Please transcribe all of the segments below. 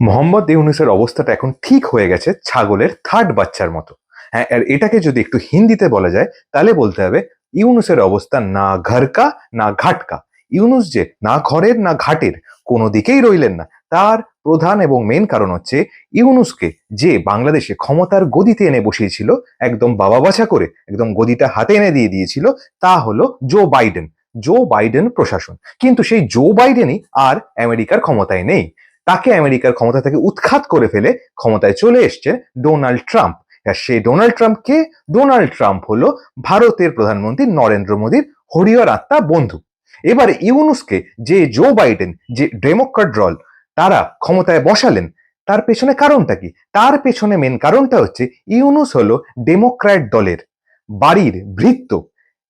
মোহাম্মদ ইউনুসের অবস্থাটা এখন ঠিক হয়ে গেছে ছাগলের থার্ড বাচ্চার মতো। হ্যাঁ আর এটাকে যদি একটু হিন্দিতে বলা যায়, তাহলে বলতে হবে ইউনুসের অবস্থা না ঘরকা, না ঘাটকা। ইউনুস যে না ঘরের, না ঘাটের, কোনো দিকেই রইলেন না। তার প্রধান এবং মেন কারণ হচ্ছে ইউনুসকে যে বাংলাদেশে ক্ষমতার গদিতে এনে বসিয়েছিল, একদম বাবা বাছা করে, একদম গদিটা হাতে এনে দিয়ে দিয়েছিল, তা হলো জো বাইডেন। জো বাইডেন প্রশাসন। কিন্তু সেই জো বাইডেনই আর আমেরিকার ক্ষমতায় নেই। তাকে আমেরিকার ক্ষমতা থেকে উৎখাত করে ফেলে ক্ষমতায় চলে এসছে ডোনাল্ড ট্রাম্প। আর সেই ডোনাল্ড ট্রাম্প কে ডোনাল্ড ট্রাম্প হলো ভারতের প্রধানমন্ত্রী নরেন্দ্র মোদীর হরিয়র আত্মা বন্ধু। এবার ইউনুসকে যে জো বাইডেন যে ডেমোক্রেট দল তারা ক্ষমতায় বসালেন, তার পেছনে কারণটা কি? তার পেছনে মেন কারণটা হচ্ছে ইউনুস হলো ডেমোক্র্যাট দলের বাড়ির ভৃত্য।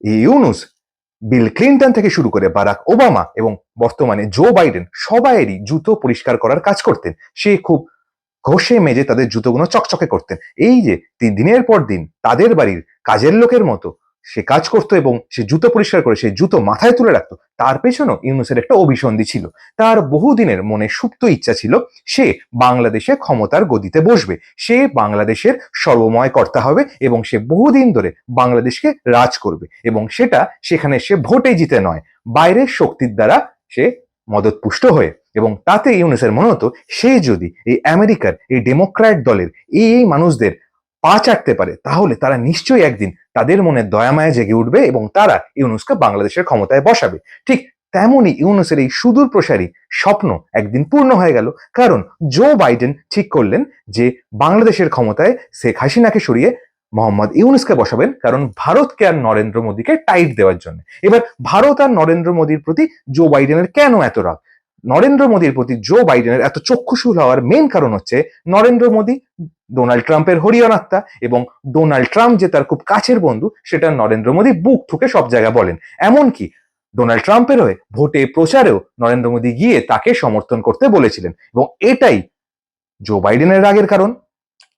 ইউনুস বিল ক্লিন্টন থেকে শুরু করে বারাক ওবামা এবং বর্তমানে জো বাইডেন সবাইয়েরই জুতো পরিষ্কার করার কাজ করতেন। সে খুব ঘষে মেজে তাদের জুতোগুলো চকচকে করতেন। এই যে তিন দিনের পর দিন তাদের বাড়ির কাজের লোকের মতো সে কাজ করতো এবং সে জুতো পরিষ্কার করে, সে জুতো মাথায় তুলে রাখতো, তার পেছনেও ইউনুসের একটা অভিসন্ধি ছিল। তার বহুদিনের মনে সুপ্ত ইচ্ছা ছিল, সে বাংলাদেশে ক্ষমতার গদিতে বসবে। সে বাংলাদেশের সর্বময় কর্তা হবে এবং সে বহুদিন ধরে বাংলাদেশকে রাজ করবে এবং সেটা সেখানে সে ভোটে জিতে নয় বাইরের শক্তির দ্বারা সে মদতপুষ্ট হয়ে। এবং তাতে ইউনুসের মনে হতো, সে যদি এই আমেরিকার, এই ডেমোক্র্যাট দলের এই এই মানুষদের পা চাটতে পারে, তাহলে তারা নিশ্চয়ই একদিন তাদের মনে দয়ামায়া জেগে উঠবে এবং তারা ইউনুসকে বাংলাদেশের ক্ষমতায় বসাবে। ঠিক তেমনই ইউনুসের এই সুদূর প্রসারী স্বপ্ন একদিন পূর্ণ হয়ে গেল। কারণ জো বাইডেন ঠিক করলেন যে বাংলাদেশের ক্ষমতায় শেখ হাসিনাকে সরিয়ে মোহাম্মদ ইউনুসকে বসাবেন, কারণ ভারতকে আর নরেন্দ্র মোদীকে টাইট দেওয়ার জন্য। এবার ভারত আর নরেন্দ্র মোদীর প্রতি জো বাইডেনের কেন এত রাগ? নরেন্দ্র মোদীর প্রতি জো বাইডেনের এত চক্ষুশূল হওয়ার মেন কারণ হচ্ছে নরেন্দ্র মোদী ডোনাল্ড ট্রাম্পের হরিয়নাত্মা এবং ডোনাল্ড ট্রাম্প যে তার খুব কাছের বন্ধু, সেটা নরেন্দ্র মোদী বুক ঠুকে সব জায়গায় বলেন। এমনকি ডোনাল্ড ট্রাম্পের হয়ে ভোটে প্রচারেও নরেন্দ্র মোদী গিয়ে তাকে সমর্থন করতে বলেছিলেন। এবং এটাই জো বাইডেনের রাগের কারণ।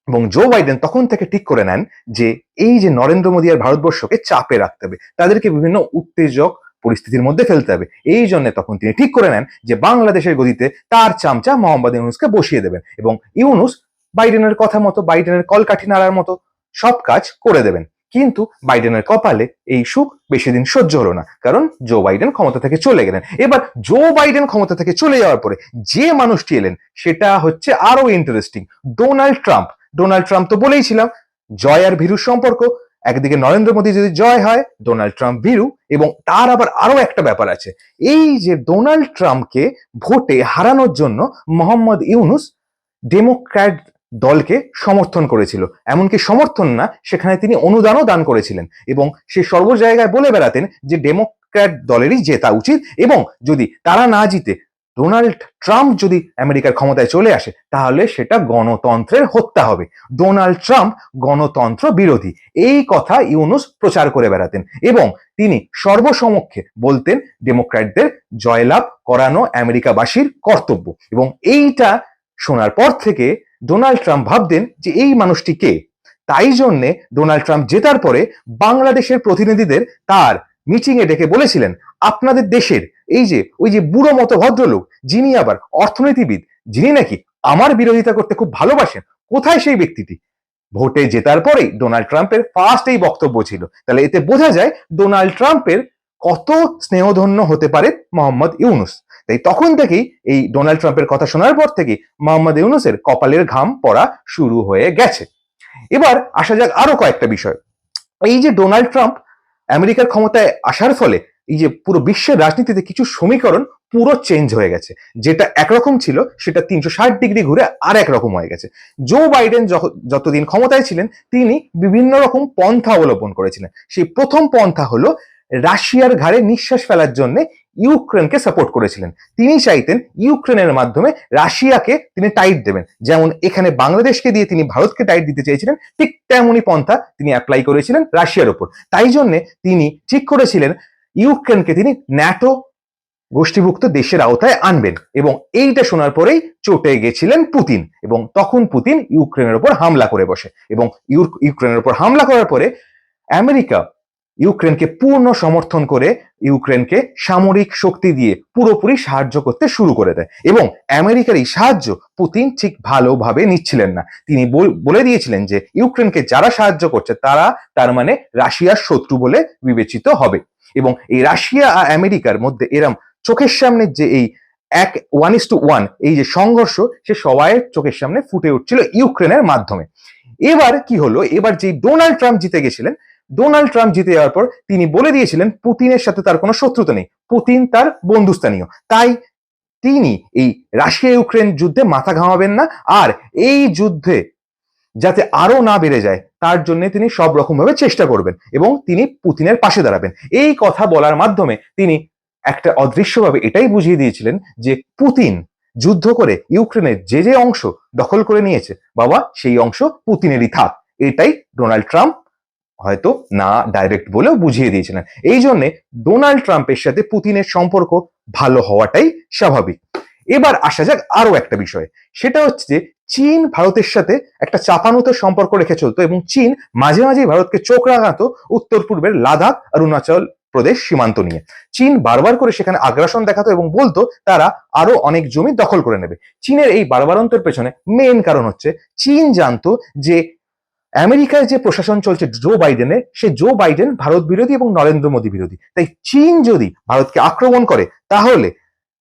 এবং জো বাইডেন তখন থেকে ঠিক করে নেন যে, এই যে নরেন্দ্র মোদী আর ভারতবর্ষকে চাপে রাখতে হবে, তাদেরকে বিভিন্ন উত্তেজক পরিস্থিতির মধ্যে ফেলতে হবে। এই জন্য তখন তিনি ঠিক করে নেন যে বাংলাদেশের গদিতে তার চামচা মোহাম্মদ ইউনুসকে বসিয়ে দেবেন এবং ইউনুস বাইডেনের কথা মতো, বাইডেনের কলকাঠি নাড়ার মতো সব কাজ করে দেবেন। কিন্তু বাইডেনের কপালে এই সুখ বেশি দিন সহ্য হলো না, কারণ জো বাইডেন ক্ষমতা থেকে চলে গেলেন। এবার জো বাইডেন ক্ষমতা থেকে চলে যাওয়ার পরে যে মানুষটি এলেন, সেটা হচ্ছে আরও interesting Donald Trump. Donald Trump তো বলেইছিলাম জয় আর ভীরুর সম্পর্ক একদিকে নরেন্দ্র মোদী যদি জয় হয়, ডোনাল্ড ট্রাম্প ভীরু, এবং তার আবার আরও একটা ব্যাপার আছে। এই যে ডোনাল্ড ট্রাম্পকে ভোটে হারানোর জন্য মোহাম্মদ ইউনুস ডেমোক্র্যাট দলকে সমর্থন করেছিল, এমনকি সমর্থন না, সেখানে তিনি অনুদানও দান করেছিলেন, এবং সে সর্ব জায়গায় বলে বেড়াতেন যে ডেমোক্র্যাট দলেরই জেতা উচিত, এবং যদি তারা না জিতে ডোনাল্ড ট্রাম্প যদি আমেরিকার ক্ষমতায় চলে আসে, তাহলে সেটা গণতন্ত্রের হত্যা হবে। ডোনাল্ড ট্রাম্প গণতন্ত্র বিরোধী। এই কথা ইউনুস প্রচার করে বেড়াতেন এবং তিনি সর্বসমক্ষে বলতেন, ডেমোক্র্যাটদের জয়লাভ করানো আমেরিকাবাসীর কর্তব্য। এবং এইটা শোনার পর থেকে ডোনাল্ড ট্রাম্প ভাবতেন যে এই মানুষটি কে? তাই জন্যে ডোনাল্ড ট্রাম্প জেতার পরে বাংলাদেশের প্রতিনিধিদের তার মিটিং এ ডেকে বলেছিলেন, আপনাদের দেশের এই যে, ওই যে বুড়ো মতো ভদ্রলোক, যিনি আবার অর্থনীতিবিদ, যিনি নাকি আমার বিরোধিতা করতে খুব ভালোবাসেন, কোথায় সেই ব্যক্তিটি? ভোটে জেতার পরেই ডোনাল্ড ট্রাম্পের ফার্স্ট এই বক্তব্য ছিল। তাহলে এতে বোঝা যায় ডোনাল্ড ট্রাম্পের কত স্নেহধন্য হতে পারে মোহাম্মদ ইউনুস। তাই তখন থেকেই এই ডোনাল্ড ট্রাম্পের কথা শোনার পর থেকে মোহাম্মদ ইউনুসের কপালের ঘাম পড়া শুরু হয়ে গেছে। এবার আসা যাক আরও কয়েকটা বিষয়। এই যে ডোনাল্ড ট্রাম্প আমেরিকার ক্ষমতায় আসার ফলে এই যে পুরো বিশ্বের রাজনীতিতে কিছু সমীকরণ পুরো চেঞ্জ হয়ে গেছে। যেটা একরকম ছিল, সেটা তিনশো ষাট ডিগ্রি ঘুরে আর একরকম হয়ে গেছে। জো বাইডেন যতদিন ক্ষমতায় ছিলেন, তিনি বিভিন্ন রকম পন্থা অবলম্বন করেছিলেন। সেই প্রথম পন্থা হলো রাশিয়ার ঘাড়ে নিঃশ্বাস ফেলার জন্য ইউক্রেনকে সাপোর্ট করেছিলেন। তিনি চাইতেন ইউক্রেনের মাধ্যমে রাশিয়াকে তিনি টাইট দেবেন। যেমন এখানে বাংলাদেশকে দিয়ে তিনি ভারতকে টাইট দিতে চেয়েছিলেন, ঠিক তেমনই পন্থা তিনি অ্যাপ্লাই করেছিলেন রাশিয়ার ওপর তাই জন্য তিনি ঠিক করেছিলেন ইউক্রেনকে তিনি ন্যাটো গোষ্ঠীভুক্ত দেশের আওতায় আনবেন এবং এইটা শোনার পরেই চটে গেছিলেন পুতিন এবং তখন পুতিন ইউক্রেনের উপর হামলা করে বসে এবং ইউক্রেনের উপর হামলা করার পরে আমেরিকা ইউক্রেনকে পূর্ণ সমর্থন করে ইউক্রেনকে সামরিক শক্তি দিয়ে পুরোপুরি সাহায্য করতে শুরু করে দেয় এবং আমেরিকার এই সাহায্য পুতিন ঠিক ভালোভাবে নিচ্ছিলেন না। তিনি বলে দিয়েছিলেন যে ইউক্রেনকে যারা সাহায্য করছে তারা তার মানে রাশিয়ার শত্রু বলে বিবেচিত হবে। এবং এই রাশিয়া আর আমেরিকার মধ্যে এরম চোখের সামনে যে এই এক ওয়ান ইস টু ওয়ান এই যে সংঘর্ষ, সে সবাইয়ের চোখের সামনে ফুটে উঠছিল ইউক্রেনের মাধ্যমে। এবার কি হলো? এবার যে ডোনাল্ড ট্রাম্প জিতে গেছিলেন ডোনাল্ড ট্রাম্প জিতে যাওয়ার পর তিনি বলে দিয়েছিলেন, পুতিনের সাথে তার কোনো শত্রুতা নেই। পুতিন তার বন্ধুস্থানীয়। তাই তিনি এই রাশিয়া ইউক্রেন যুদ্ধে মাথা ঘামাবেন না। আর এই যুদ্ধে যাতে আরও না বেড়ে যায়, তার জন্য তিনি সব রকম ভাবে চেষ্টা করবেন এবং তিনি পুতিনের পাশে দাঁড়াবেন। এই কথা বলার মাধ্যমে তিনি একটা অদৃশ্যভাবে এটাই বুঝিয়ে দিয়েছিলেন যে পুতিন যুদ্ধ করে ইউক্রেনের যে যে অংশ দখল করে নিয়েছে, বাবা, সেই অংশ পুতিনেরই থাক। এটাই ডোনাল্ড ট্রাম্প হয়তো না ডাইরেক্ট বলেও বুঝিয়ে দিয়েছিলেন। এই জন্য ডোনাল্ড ট্রাম্পের সাথে পুতিনের সম্পর্ক ভালো হওয়াটাই স্বাভাবিক। এবার আসা যাক আরও একটা বিষয়। সেটা হচ্ছে যে চীন ভারতের সাথে একটা চাপানুতো সম্পর্ক রেখে চলতো এবং চীন মাঝে মাঝেই ভারতকে চোখ রাঙাতো উত্তর পূর্বের লাদাখ অরুণাচল প্রদেশ সীমান্ত নিয়ে। চীন বারবার করে সেখানে আগ্রাসন দেখাতো এবং বলতো তারা আরও অনেক জমি দখল করে নেবে। চীনের এই বারবারন্তের পেছনে মেন কারণ হচ্ছে চীন জানতো যে আমেরিকায় যে প্রশাসন চলছে জো বাইডেনের সে জো বাইডেন ভারত বিরোধী এবং নরেন্দ্র মোদী বিরোধী। তাই চীন যদি ভারতকে আক্রমণ করে, তাহলে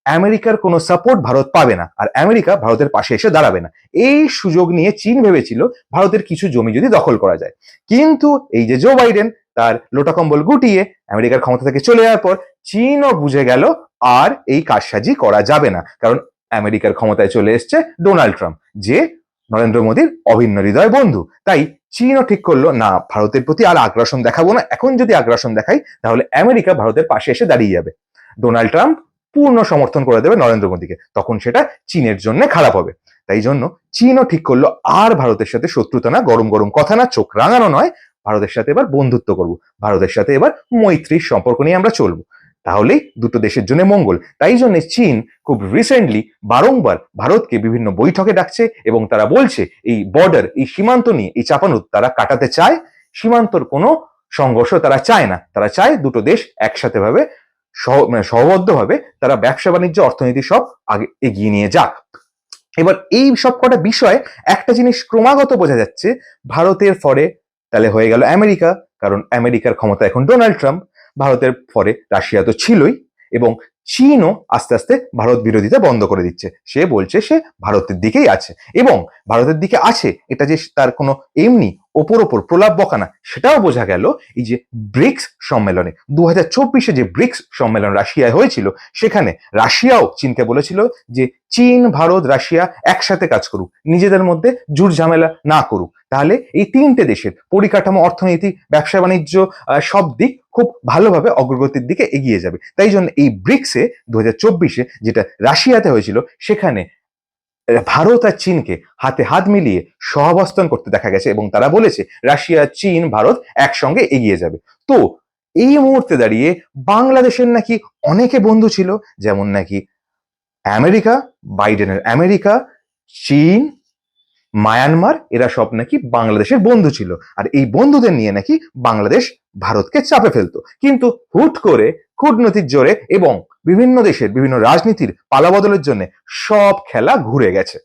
আমেরিকার কোনো সাপোর্ট ভারত পাবে না আর আমেরিকা ভারতের পাশে এসে দাঁড়াবে না। এই সুযোগ নিয়ে চীন ভেবেছিল ভারতের কিছু জমি যদি দখল করা যায়। কিন্তু এই যে জো বাইডেন তার লোটাকম্বল গুটিয়ে আমেরিকার ক্ষমতা থেকে চলে যাওয়ার পর চীনও বুঝে গেল আর এই কারসাজি করা যাবে না। কারণ আমেরিকার ক্ষমতায় চলে এসছে ডোনাল্ড ট্রাম্প যে নরেন্দ্র মোদীর অভিন্ন হৃদয় বন্ধু। তাই চীনও ঠিক করল, না, ভারতের প্রতি আর আগ্রাসন দেখাবো না। এখন যদি আগ্রাসন দেখাই, তাহলে আমেরিকা ভারতের পাশে এসে দাঁড়িয়ে যাবে। ডোনাল্ড ট্রাম্প পূর্ণ সমর্থন করে দেবে নরেন্দ্র মোদীকে। তখন সেটা চীনের জন্য খারাপ হবে। তাই জন্য চীনও ঠিক করল, আর ভারতের সাথে শত্রুতা না, গরম গরম কথা না, চোখ রাঙানো নয়। ভারতের সাথে এবার বন্ধুত্ব করব। ভারতের সাথে এবার মৈত্রীর সম্পর্ক নিয়ে আমরা চলবো। তাহলেই দুটো দেশের জন্য মঙ্গল। তাই জন্য চীন খুব রিসেন্টলি বারংবার ভারতকে বিভিন্ন বৈঠকে ডাকছে এবং তারা বলছে, এই বর্ডার এই সীমান্ত নিয়ে, এই চাপানুত তারা কাটাতে চায়। সীমান্তর কোনো সংঘর্ষ তারা চায় না। তারা চায় দুটো দেশ একসাথে ভাবে মানে সহবদ্ধভাবে তারা ব্যবসা বাণিজ্য, অর্থনীতি সব আগে এগিয়ে নিয়ে যাক। এবার এই সব কটা বিষয় একটা জিনিস ক্রমাগত বোঝা যাচ্ছে, ভারতের ফরে তাহলে হয়ে গেল আমেরিকা, কারণ আমেরিকার ক্ষমতা এখন ডোনাল্ড ট্রাম্প ভারতের পরে রাশিয়া তো ছিলই এবং চীনও আস্তে আস্তে ভারত বিরোধিতা বন্ধ করে দিচ্ছে। সে বলছে সে ভারতের দিকেই আছে এবং ভারতের দিকে আছে। এটা যে তার কোনো এমনি ওপর ওপর প্রলাপ বকানা, সেটাও বোঝা গেল এই যে ব্রিক্স সম্মেলনে। দু হাজার চব্বিশে যে ব্রিক্স সম্মেলন রাশিয়ায় হয়েছিল, সেখানে রাশিয়াও চীনকে বলেছিল যে চীন, ভারত, রাশিয়া একসাথে কাজ করুক, নিজেদের মধ্যে জুট ঝামেলা না করুক। তাহলে এই তিনটে দেশের পরিকাঠামো, অর্থনীতি, ব্যবসা, বাণিজ্য সব দিক খুব ভালোভাবে অগ্রগতির দিকে এগিয়ে যাবে। তাই জন্য এই ব্রিক্সে দু হাজার যেটা রাশিয়াতে হয়েছিল, সেখানে ভারত আর চীনকে হাতে হাত মিলিয়ে সহাবস্থান করতে দেখা গেছে এবং তারা বলেছে, রাশিয়া, চীন, ভারত একসঙ্গে এগিয়ে যাবে। তো এই মুহূর্তে দাঁড়িয়ে বাংলাদেশের নাকি অনেকে বন্ধু ছিল, যেমন নাকি আমেরিকা, বাইডেনের আমেরিকা, চীন, মায়ানমার, এরা সব নাকি বাংলাদেশের বন্ধু ছিল। আর এই বন্ধুদের নিয়ে নাকি বাংলাদেশ ভারতকে চাপে ফেলতো। কিন্তু হুট করে কূটনৈতিক জোরে এবং বিভিন্ন দেশের বিভিন্ন রাজনীতির পালাবদলের জন্য সব খেলা ঘুরে গেছে।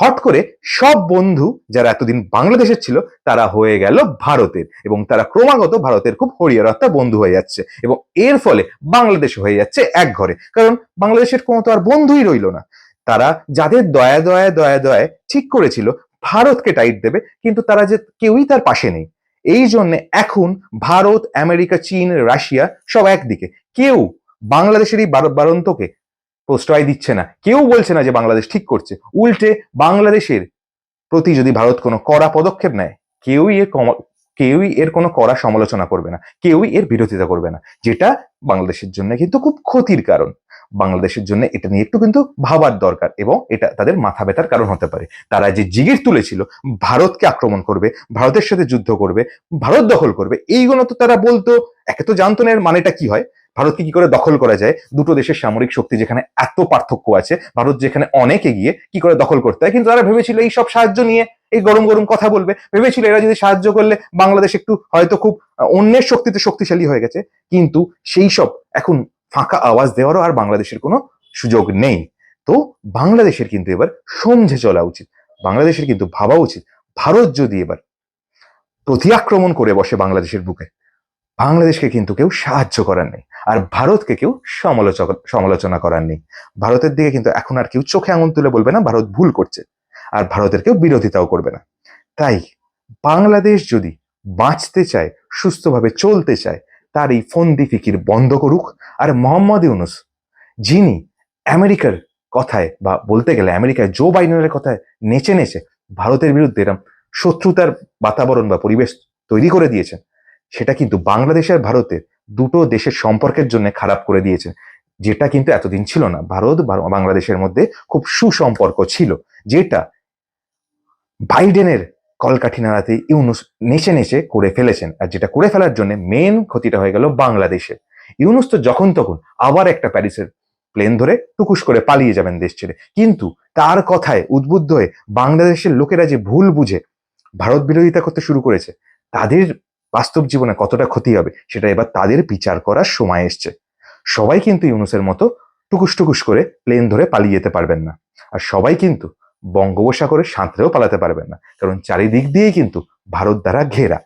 হট করে সব বন্ধু যারা এতদিন বাংলাদেশের ছিল, তারা হয়ে গেল ভারতের এবং তারা ক্রমাগত ভারতের খুব হরিয়ারত্তা বন্ধু হয়ে যাচ্ছে এবং এর ফলে বাংলাদেশ হয়ে যাচ্ছে এক ঘরে। কারণ বাংলাদেশের কোনো তো আর বন্ধুই রইল না। তারা যাদের দয়া দয়া দয়া দয়ায় ঠিক করেছিল, ভারতকে টাইট দেবে, কিন্তু তারা যে কেউই তার পাশে নেই। এই জন্য এখন ভারত, আমেরিকা, চীন, রাশিয়া সব একদিকে। কেউ বাংলাদেশের এই বারন্তকে প্রশ্রয় দিচ্ছে না। কেউ বলছে না যে বাংলাদেশ ঠিক করছে। উল্টে বাংলাদেশের প্রতি যদি ভারত কোনো কড়া পদক্ষেপ নেয়, কেউই এর কেউই এর কোনো কড়া সমালোচনা করবে না। কেউই এর বিরোধিতা করবে না। যেটা বাংলাদেশের জন্য কিন্তু খুব ক্ষতির কারণ। বাংলাদেশের জন্য এটা নিয়ে একটু কিন্তু ভাবার দরকার এবং এটা তাদের মাথা ব্যথার কারণ হতে পারে। তারা যে জিগির তুলেছিল, ভারতকে আক্রমণ করবে, ভারতের সাথে যুদ্ধ করবে, ভারত দখল করবে, এইগুলো তো তারা বলতো। একে তো জানতো না এর মানেটা কি হয়। ভারতকে কি করে দখল করা যায়? দুটো দেশের সামরিক শক্তি যেখানে এত পার্থক্য আছে, ভারত যেখানে অনেক এগিয়ে কি করে দখল করতে হয়? কিন্তু তারা ভেবেছিল এই সব সাহায্য নিয়ে, এই গরম গরম কথা বলবে। ভেবেছিল এরা যদি সাহায্য করলে বাংলাদেশ একটু হয়তো খুব অন্যের শক্তিতে শক্তিশালী হয়ে গেছে। কিন্তু সেই সব এখন ফাঁকা আওয়াজ দেওয়ারও আর বাংলাদেশের কোনো সুযোগ নেই। তো বাংলাদেশের কিন্তু এবার সমঝে চলা উচিত। বাংলাদেশের কিন্তু ভাবা উচিত। ভারত যদি এবার প্রতি আক্রমণ করে বসে বাংলাদেশের বুকে বাংলাদেশকে কিন্তু কেউ সাহায্য করার নেই আর ভারতকে কেউ সমালোচক সমালোচনা করার নেই। ভারতের দিকে কিন্তু এখন আর কেউ চোখে আঙুল তুলে বলবে না, ভারত ভুল করছে। আর ভারতের কেউ বিরোধিতাও করবে না। তাই বাংলাদেশ যদি বাঁচতে চায়, সুস্থভাবে চলতে চায়, তার এই ফন্দি ফিকির বন্ধ করুক। আর মোহাম্মদ ইউনুস, যিনি আমেরিকার কথায় বা বলতে গেলে আমেরিকায় জো বাইডেনের কথায় নেচে নেচে ভারতের বিরুদ্ধে এরম শত্রুতার বাতাবরণ বা পরিবেশ তৈরি করে দিয়েছেন সেটা কিন্তু বাংলাদেশ আর ভারতের দুটো দেশের সম্পর্কের জন্য খারাপ করে দিয়েছেন যেটা কিন্তু এতদিন ছিল না। ভারত বাংলাদেশের মধ্যে খুব সুসম্পর্ক ছিল, যেটা বাইডেনের কলকাঠি নাড়াতে ইউনুস নেচে নেচে করে ফেলেছেন। আর যেটা করে ফেলার জন্য মেন ক্ষতিটা হয়ে গেল বাংলাদেশে। ইউনুস তো যখন তখন আবার একটা প্যারিসের প্লেন ধরে টুকুস করে পালিয়ে যাবেন দেশ ছেড়ে। কিন্তু তার কথায় উদ্বুদ্ধ হয়ে বাংলাদেশের লোকেরা যে ভুল বুঝে ভারত বিরোধিতা করতে শুরু করেছে, তাদের বাস্তব জীবনে কতটা ক্ষতি হবে, সেটা এবার তাদের বিচার করার সময় এসছে। সবাই কিন্তু ইউনুসের মতো টুকুস টুকুস করে প্লেন ধরে পালিয়ে যেতে পারবেন না। আর সবাই কিন্তু বঙ্গোপসাগরে সাঁতরেও পালাতে পারবেন না। কারণ চারিদিক দিয়েই কিন্তু ভারত দ্বারা ঘেরা।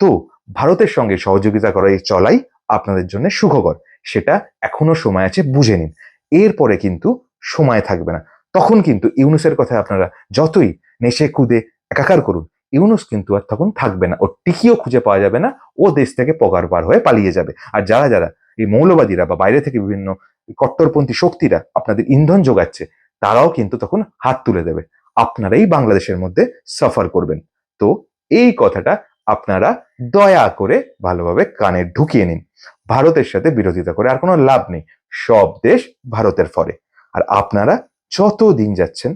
তো ভারতের সঙ্গে সহযোগিতা করা এই চলাই আপনাদের জন্য সুখকর। সেটা এখনও সময় আছে, বুঝে নিন। এরপরে কিন্তু সময় থাকবে না। তখন কিন্তু ইউনুসের কথা আপনারা যতই নেশে কুদে একাকার করুন ইউনুস কিন্তু আর তখন থাকবে না। ও টিকিও খুঁজে পাওয়া যাবে না। ও দেশ থেকে পগার পার হয়ে পালিয়ে যাবে। আর যারা যারা এই মৌলবাদীরা বা বাইরে থেকে বিভিন্ন কট্টরপন্থী শক্তিরা আপনাদের ইন্ধন যোগাচ্ছে, তারাও কিন্তু তখন হাত তুলে দেবে। আপনারাই বাংলাদেশের মধ্যে সাফার করবেন। তো এই কথাটা আপনারা দয়া করে ভালোভাবে কানে ঢুকিয়ে নিন। ভারতের সাথে বিরোধিতা করে আর কোনো লাভ নেই। সব দেশ ভারতের ফলে। আর আপনারা যত দিন যাচ্ছেন,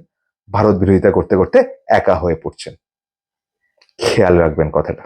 ভারত বিরোধিতা করতে করতে একা হয়ে পড়ছেন। খেয়াল রাখবেন কথাটা।